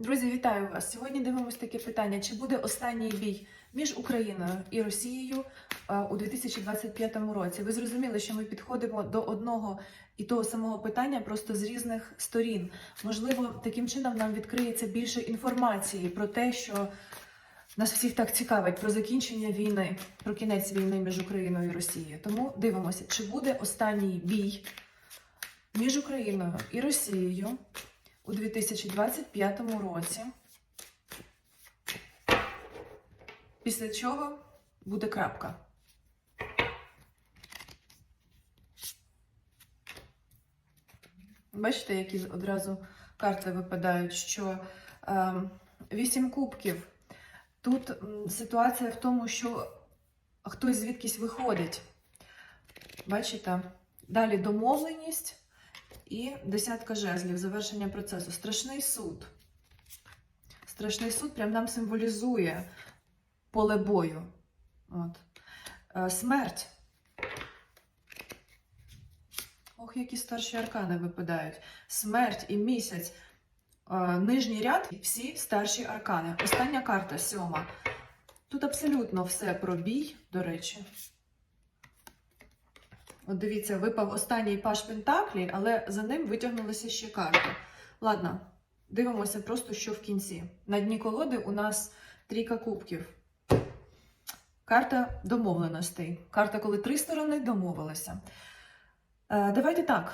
Друзі, вітаю вас! Сьогодні дивимося таке питання: чи буде останній бій між Україною і Росією е, у 2025 році? Ви зрозуміли, що ми підходимо до одного і того самого питання просто з різних сторін. Можливо, таким чином нам відкриється більше інформації про те, що нас всіх так цікавить про закінчення війни, про кінець війни між Україною і Росією. Тому дивимося, чи буде останній бій між Україною і Росією у 2025 році. Після чого буде крапка. Бачите, які одразу карти випадають, що е, вісім кубків. Тут ситуація в тому, що хтось звідкись виходить. Бачите? Далі домовленість і десятка жезлів, завершення процесу. Страшний суд. Страшний суд прям нам символізує поле бою. От. Е, Смерть. Ох, які старші аркани випадають. Смерть і місяць. Е, Нижній ряд всі старші аркани. Остання карта сьома. Тут абсолютно все про бій, до речі. От дивіться, випав останній паш Пентаклі, але за ним витягнулися ще карти. Ладно, дивимося просто, що в кінці. На дні колоди у нас трійка кубків. Карта домовленостей. Карта, коли три сторони домовилися. Е, давайте так.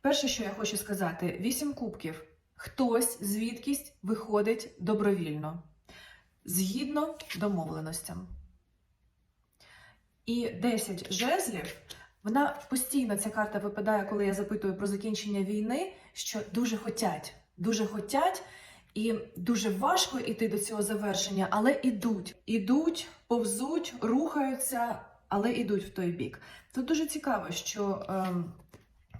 Перше, що я хочу сказати: вісім кубків. Хтось звідкись виходить добровільно, згідно домовленостям. І 10 жезлів. Вона постійно ця карта випадає, коли я запитую про закінчення війни, що дуже хотять, дуже хотять, і дуже важко йти до цього завершення, але ідуть. Ідуть, повзуть, рухаються, але ідуть в той бік. Тут дуже цікаво, що ем,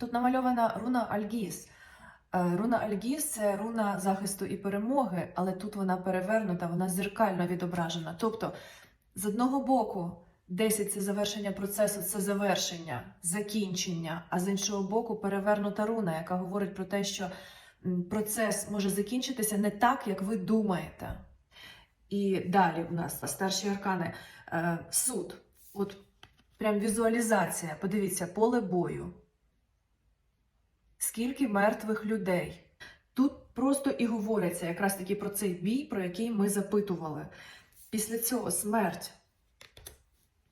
тут намальована руна Альгіз. Е, Руна Альгіз це руна захисту і перемоги, але тут вона перевернута, вона зеркально відображена. Тобто, з одного боку, 10 це завершення процесу, це завершення, закінчення, а з іншого боку, перевернута руна, яка говорить про те, що процес може закінчитися не так, як ви думаєте. І далі у нас старші аркани. Е, суд. От прям візуалізація. Подивіться, поле бою. Скільки мертвих людей. Тут просто і говориться якраз таки про цей бій, про який ми запитували. Після цього смерть.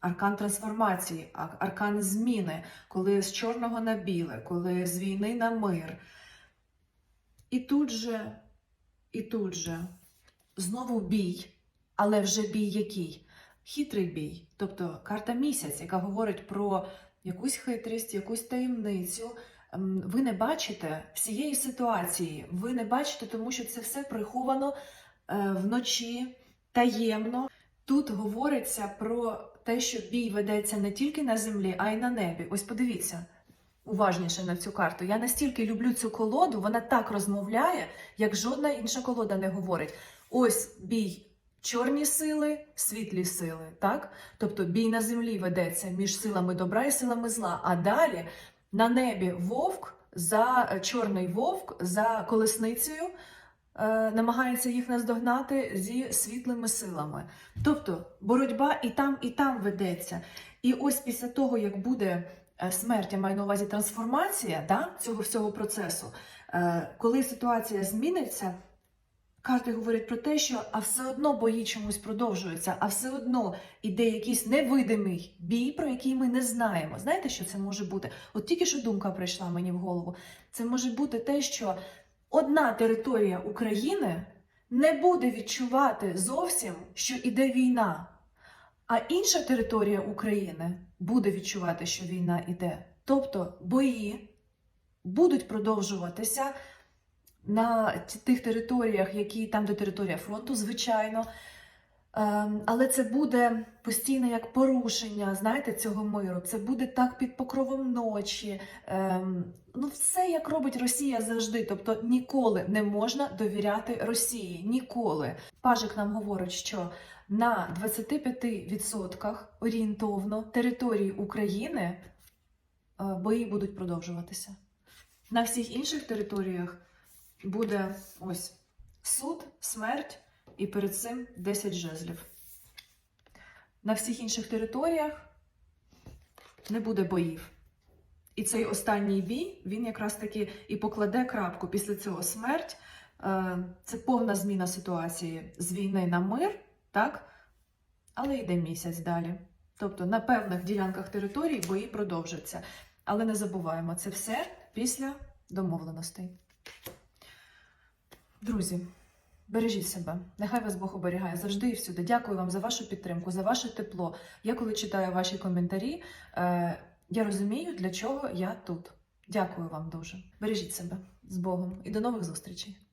Аркан трансформації, аркан зміни, коли з чорного на біле, коли з війни на мир. І тут же, і тут же знову бій, але вже бій який? Хитрий бій. Тобто карта місяць, яка говорить про якусь хитрість, якусь таємницю. Ем, Ви не бачите всієї ситуації. Ви не бачите, тому що це все приховано е, вночі, таємно. Тут говориться про те, що бій ведеться не тільки на землі, а й на небі. Ось подивіться уважніше на цю карту. Я настільки люблю цю колоду, вона так розмовляє, як жодна інша колода не говорить. Ось бій. Чорні сили, світлі сили, так? Тобто бій на землі ведеться між силами добра і силами зла. А далі на небі вовк за е, чорний вовк за колесницею е, намагається їх наздогнати зі світлими силами. Тобто боротьба і там, і там ведеться. І ось після того, як буде е, смерть, я маю на увазі трансформація да, цього всього процесу, е, коли ситуація зміниться. Карти говорять про те, що а все одно бої чомусь продовжуються, а все одно іде якийсь невидимий бій, про який ми не знаємо. Знаєте, що це може бути? От тільки що думка прийшла мені в голову. Це може бути те, що одна територія України не буде відчувати зовсім, що іде війна, а інша територія України буде відчувати, що війна іде. Тобто бої будуть продовжуватися на тих територіях, які там, де територія фронту, звичайно. Ем, Але це буде постійно як порушення, знаєте, цього миру. Це буде так під покровом ночі. Ем, Ну, все як робить Росія завжди. Тобто ніколи не можна довіряти Росії. Ніколи. Пажик нам говорить, що на 25% орієнтовно території України е, бої будуть продовжуватися. На всіх інших територіях буде ось суд, смерть і перед цим 10 жезлів. На всіх інших територіях не буде боїв. І цей останній бій він якраз таки і покладе крапку. Після цього смерть е, це повна зміна ситуації з війни на мир, так? Але йде місяць далі. Тобто на певних ділянках території бої продовжаться. Але не забуваємо, це все після домовленостей. Друзі, бережіть себе. Нехай вас Бог оберігає завжди і всюди. Дякую вам за вашу підтримку, за ваше тепло. Я коли читаю ваші коментарі, е, я розумію, для чого я тут. Дякую вам дуже. Бережіть себе з Богом і до нових зустрічей.